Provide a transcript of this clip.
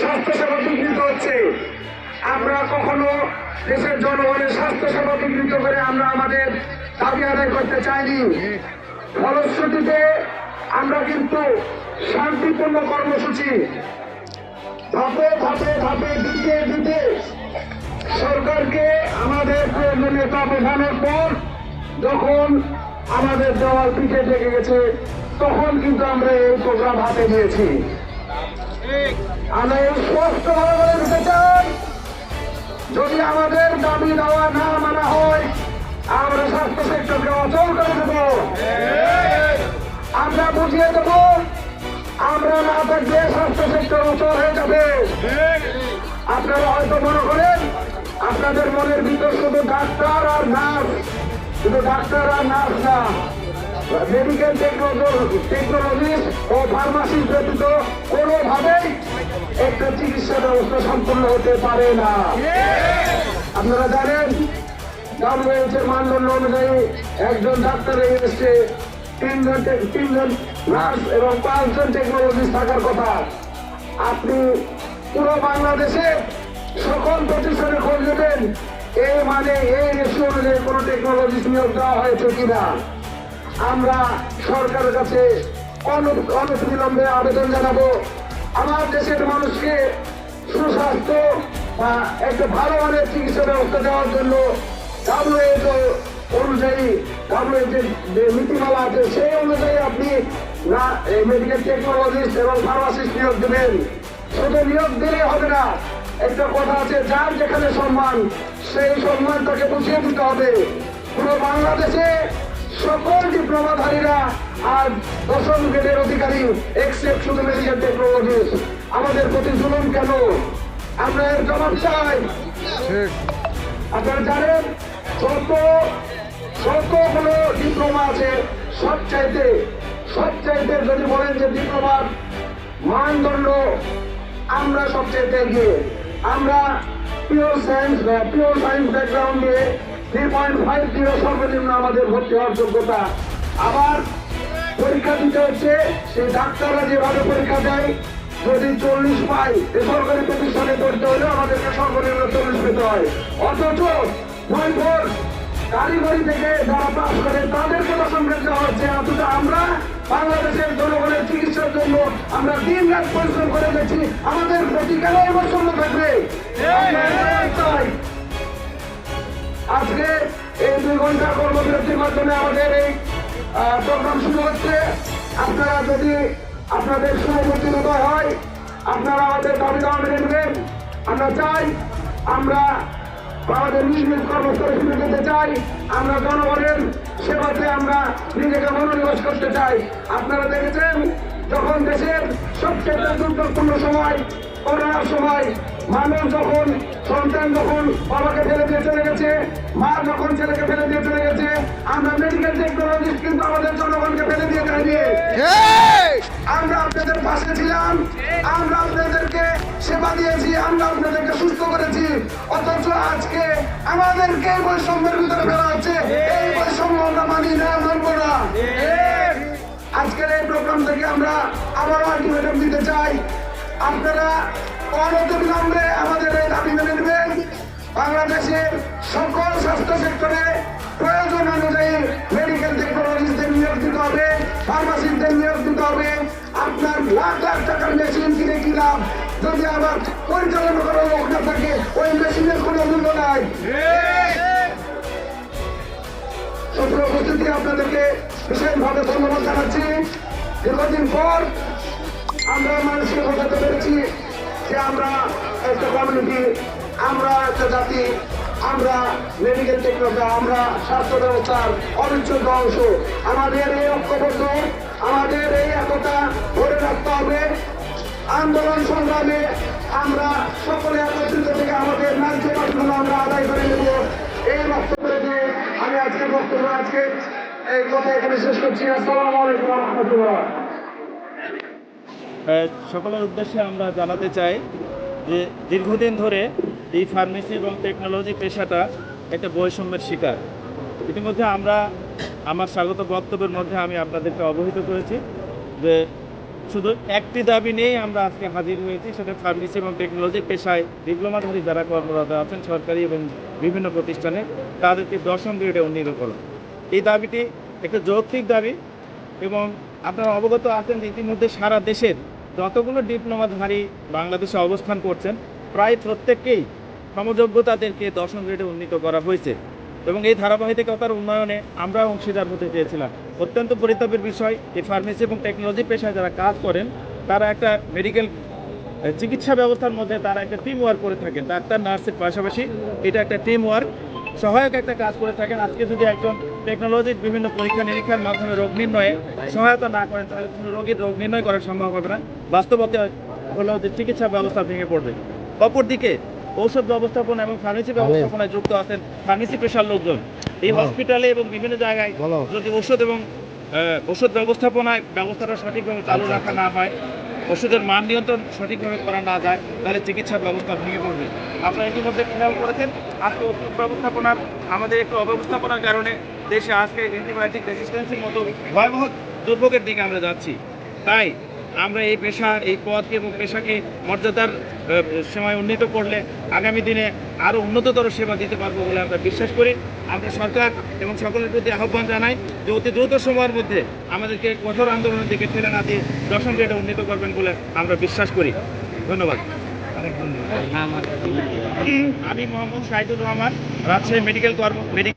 স্বাস্থ্যসেবা বিঘ্নিত হচ্ছে। আমরা কখনো দেশের জনগণের স্বাস্থ্যসেবা বিঘ্নিত করে আমরা আমাদের দাবি আদায় করতে চাইনি। ফলশ্রুতিতে আমরা কিন্তু শান্তিপূর্ণ কর্মসূচি ধাপে ধাপে ধাপে দিতে দিতে সরকারকে আমাদের নেতা বোঝানোর পর যখন আমাদের দেওয়াল পিঠে লেগে গেছে, তখন কিন্তু আমরা এই প্রোগ্রাম হাতে নিয়েছি। আমরা স্পষ্ট ভাবে বলে দিতে চাই যদি আমাদের দাবি দেওয়া না মানা হয়, আমরা স্বাস্থ্য সেক্টরকে অচল করে দেব। আমরা বুঝিয়ে দেব, আমরা না থাকলে স্বাস্থ্য সেক্টর অচল হয়ে যাবে। আপনারা হয়তো মনে করেন, আপনাদের মনের ভিতর শুধু ডাক্তার আর নার্স, শুধু ডাক্তার আর নার্স না। মেডিকেল টেকনোলজিস্ট ও ফার্মাসিস্ট ব্যতীত কোনোভাবেই একটা চিকিৎসা ব্যবস্থা সম্পূর্ণ হতে পারে না। আপনারা জানেন ডাব্লিউএইচ মানদণ্ড অনুযায়ী একজন ডাক্তারের এগেস্টে তিনজন তিনজন নার্স এবং পাঁচজন টেকনোলজিস্ট থাকার কথা। আপনি পুরো বাংলাদেশে সকল প্রতিষ্ঠানে খোঁজ নেবেন এই মানে এই রেশিও অনুযায়ী কোনো টেকনোলজিস্ট নিয়োগ দেওয়া হয়েছে কিনা। আমরা সরকারের কাছে অন- অনতিবিলম্বে আবেদন জানাব। আমার দেশের মানুষকে সুস্বাস্থ্য বা একটা ভালো মানের চিকিৎসা ব্যবস্থা দেওয়ার জন্য ডাব্লিউএইচও অনুযায়ী ডাব্লিউএইচ যে নীতিমালা আছে, সেই অনুযায়ী আপনি মেডিকেল টেকনোলজিস্ট এবং ফার্মাসিস্ট নিয়োগ দেবেন। শুধু নিয়োগ দিলে হবে না, একটা কথা আছে, যার যেখানে সম্মান, সেই সম্মান তাকে বুঝিয়ে দিতে হবে। পুরো বাংলাদেশে সকল ডিপ্লোমাধারীরা আর দশম গ্রেডের অধিকারী এক্সেপ্ট শুধু মেডিকেল টেকনোলজিস্ট আমাদের প্রতি জুলুম কেন? আমরা এর জবাব চাই। আপনারা জানেন যত যতগুলো ডিপ্লোমা আছে সব চাইতে সব চাইতে যদি বলেন যে ডিপ্লোমার মানদণ্ড আমরা সবচেয়ে এগিয়ে। আমরা pure science pure science background দিয়ে থ্রি পয়েন্ট ফাইভ জিরো সর্বনিম্ন আমাদের ভর্তি হওয়ার যোগ্যতা আবার পরীক্ষা দিতে হচ্ছে সেই ডাক্তাররা যেভাবে পরীক্ষা দেয় যদি চল্লিশ পাই বেসরকারি প্রতিষ্ঠানে করতে হলে আমাদেরকে সর্বনিম্ন চল্লিশ পেতে হয় অথচ কারিগরি থেকে যারা পাস করে তাদেরকে দশম গ্রেড দেওয়া হচ্ছে অথচ আমরা বাংলাদেশের জনগণের চিকিৎসার জন্য আমরা দিন রাত পরিশ্রম করে গেছি আমাদের প্রতি কেন বৈষম্য থাকবে। আজকে এই দুই ঘণ্টা কর্মবিরতির মাধ্যমে আমাদের এই প্রোগ্রাম শুরু হচ্ছে। আপনারা যদি আপনাদের উদয় হয়, আপনারা আমাদের দাবি মেনে নেবেন। আমরা চাই আমরা আমাদের নিজ নিজ কর্মস্থলে ফিরে যেতে চাই। আমরা জনগণের সেবাতে আমরা নিজেকে মনোনিবেশ করতে চাই। আপনারা দেখেছেন, যখন দেশের সবচেয়ে দুর্যোগপূর্ণ সময়, করোনার সময়, মানুষ যখন সন্তান যখন বাবাকে ফেলে মা যখন ছেলেকে ফেলে দিয়ে চলে গেছে আমরা মেডিকেল টেকনোলজিস্ট কিন্তু আমাদের জনগণকে ফেলে দিয়ে যায়নি আমরা আপনাদের পাশে ছিলাম আমরা আপনাদেরকে সেবা দিয়েছি আমরা আপনাদেরকে সুস্থ করেছি। অথচ আজকে আমাদেরকে বৈষম্যের ভিতরে ফেলা হচ্ছে। এই বৈষম্য আমরা মানি না মানবো না। আজকের এই প্রোগ্রাম থেকে আমরা আবার আলটিমেটাম দিতে চাই। আপনারা অনতিবিলম্বে আমাদের এই দাবি মেনে নেবেন। বাংলাদেশের সকল স্বাস্থ্য সেক্টরে প্রয়োজন অনুযায়ী মেডিকেল টেকনোলজিস্টদের নিয়োগ দিতে হবে ফার্মাসিস্টদের নিয়োগ দিতে হবে। আপনার লাখ লাখ টাকার মেশিন কিনে কি লাভ? যদি আবার পরিচালনা করার লোক না থাকে, ওই মেশিনের কোনো মূল্য নাই। উপস্থিতি আপনাদেরকে বিশেষভাবে ধন্যবাদ জানাচ্ছি। দীর্ঘদিন পর আমরা মানুষকে বোঝাতে পেরেছি যে আমরা একটা কমিউনিটি আমরা একটা জাতি, আমরা মেডিকেল টেকনোলজি আমরা স্বাস্থ্য ব্যবস্থার অবিচ্ছেদ্য অংশ। আমাদের এই ঐক্যবদ্ধ, আমাদের এই একতা ধরে রাখতে হবে। আন্দোলন সংগ্রামে আমরা সকলে একত্রিত থেকে আমাদের ন্যায্য পাঠগুলো আমরা আদায় করে নেব। এই বক্তব্য দিয়ে আমি আজকে বক্তব্য, আজকে এই কথা এখানে শেষ করছি। আসসালামু আলাইকুম রহমতুল্লাহ। সকলের উদ্দেশ্যে আমরা জানাতে চাই যে দীর্ঘদিন ধরে এই ফার্মেসি এবং টেকনোলজি পেশাটা একটা বৈষম্যের শিকার। ইতিমধ্যে আমরা, আমার স্বাগত বক্তব্যের মধ্যে আমি আপনাদেরকে অবহিত করেছি যে শুধু একটি দাবি নিয়েই আমরা আজকে হাজির হয়েছি, সেটা ফার্মেসি এবং টেকনোলজি পেশায় ডিপ্লোমাধারী যারা কর্মরত আছেন সরকারি এবং বিভিন্ন প্রতিষ্ঠানে, তাদেরকে দশম গ্রেডে উন্নীত করুন। এই দাবিটি একটা যৌক্তিক দাবি এবং আপনারা অবগত আছেন যে ইতিমধ্যে সারা দেশের যতগুলো ডিপ্লোমাধারী বাংলাদেশে অবস্থান করছেন প্রায় প্রত্যেককেই সমযোগ্যতাদেরকে দশম গ্রেডে উন্নীত করা হয়েছে এবং এই ধারাবাহিকতার উন্নয়নে আমরা অংশীদার হতে চেয়েছিলাম। অত্যন্ত পরিতাপের বিষয়, এই ফার্মেসি এবং টেকনোলজি পেশায় যারা কাজ করেন, তারা একটা মেডিকেল চিকিৎসা ব্যবস্থার মধ্যে তারা একটা টিম ওয়ার্ক করে থাকেন। ডাক্তার নার্সের পাশাপাশি এটা একটা টিম ওয়ার্ক সহায়ক একটা কাজ করে থাকেন। আজকে যদি একজন টেকনোলজির বিভিন্ন পরীক্ষা নিরীক্ষার মাধ্যমে রোগ নির্ণয়ে সহায়তা না করেন, তাহলে রোগীর রোগ নির্ণয় করা সম্ভব হবে না। বাস্তবতা হলো যে চিকিৎসা ব্যবস্থা ভেঙে পড়বে। অপরদিকে ঔষধ ব্যবস্থাপনা এবং ফার্মেসি ব্যবস্থাপনায় যুক্ত আছেন ফার্মেসি পেশার লোকজন। এই হসপিটালে এবং বিভিন্ন জায়গায় যদি ওষুধ এবং ওষুধ ব্যবস্থাপনায় ব্যবস্থাটা সঠিকভাবে চালু রাখা না হয় ওষুধের মান নিয়ন্ত্রণ সঠিকভাবে করা না যায় তাহলে চিকিৎসা ব্যবস্থা ভেঙে পড়বে। আপনারা ইতিমধ্যে খেয়াল করেছেন আজকে ওষুধ ব্যবস্থাপনার আমাদের একটু অব্যবস্থাপনার কারণে দেশে আজকে অ্যান্টিবায়োটিক রেজিস্ট্যান্সের মতো ভয়াবহ দুর্ভোগের দিকে আমরা যাচ্ছি। তাই আমরা এই পেশা এই পদকে এবং পেশাকে মর্যাদার সময় উন্নীত করলে আগামী দিনে আরও উন্নততর সেবা দিতে পারব বলে আমরা বিশ্বাস করি। আমরা সরকার এবং সকলের প্রতি আহ্বান জানাই যে অতি দ্রুত সময়ের মধ্যে আমাদেরকে কঠোর আন্দোলনের দিকে ঠেলে না দিয়ে দশম গ্রেডে উন্নীত করবেন বলে আমরা বিশ্বাস করি। ধন্যবাদ। আমি মোহাম্মদ শাহিদুর রহমান রাজশাহী মেডিকেল কর্ম মেডিকেল